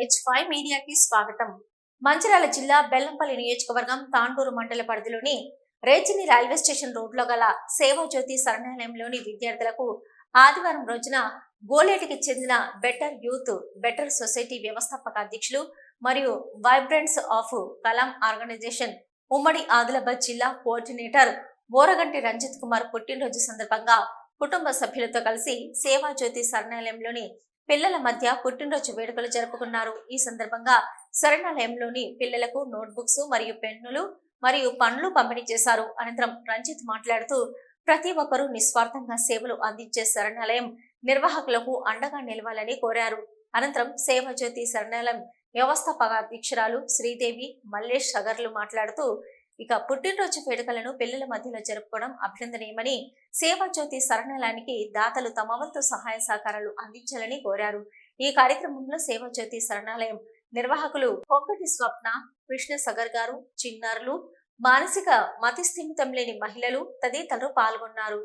H five మీడియాకి స్వాగతం. మంచిర్యాల జిల్లా బెల్లంపల్లి నియోజకవర్గం తాండూరు మండల పరిధిలోని రేచిని రైల్వే స్టేషన్ రోడ్లో గల సేవాజ్యోతి శరణాలయంలోని విద్యార్థులకు ఆదివారం రోజున గోలేటికి చెందిన బెటర్ యూత్ బెటర్ సొసైటీ వ్యవస్థాపక అధ్యక్షులు మరియు వైబ్రెంట్స్ ఆఫ్ కలాం ఆర్గనైజేషన్ ఉమ్మడి ఆదిలాబాద్ జిల్లా కోఆర్డినేటర్ బోరగంటి రంజిత్ కుమార్ పుట్టినరోజు సందర్భంగా కుటుంబ సభ్యులతో కలిసి సేవాజ్యోతి శరణాలయంలోని పిల్లల మధ్య పుట్టినరోజు వేడుకలు జరుపుకున్నారు. ఈ సందర్భంగా శరణాలయంలోని పిల్లలకు నోట్బుక్స్ మరియు పెన్నులు మరియు పండ్లు పంపిణీ చేశారు. అనంతరం రంజిత్ మాట్లాడుతూ ప్రతి ఒక్కరూ నిస్వార్థంగా సేవలు అందించే శరణాలయం నిర్వాహకులకు అండగా నిలవాలని కోరారు. అనంతరం సేవాజ్యోతి శరణాలయం వ్యవస్థాపక అధ్యక్షురాలు శ్రీదేవి మల్లేష్ సగర్లు మాట్లాడుతూ ఇక పుట్టినరోజు వేడుకలను పిల్లల మధ్యలో జరుపుకోవడం అభినందనీయమని సేవాజ్యోతి శరణాలయానికి దాతలు తమ వంతు సహాయ సహకారాలు అందించాలని కోరారు. ఈ కార్యక్రమంలో సేవాజ్యోతి శరణాలయం నిర్వాహకులు పొంగటి స్వప్న కృష్ణ సగర్ గారు చిన్నారులు మానసిక మతిస్థిమితం లేని మహిళలు తదితరులు పాల్గొన్నారు.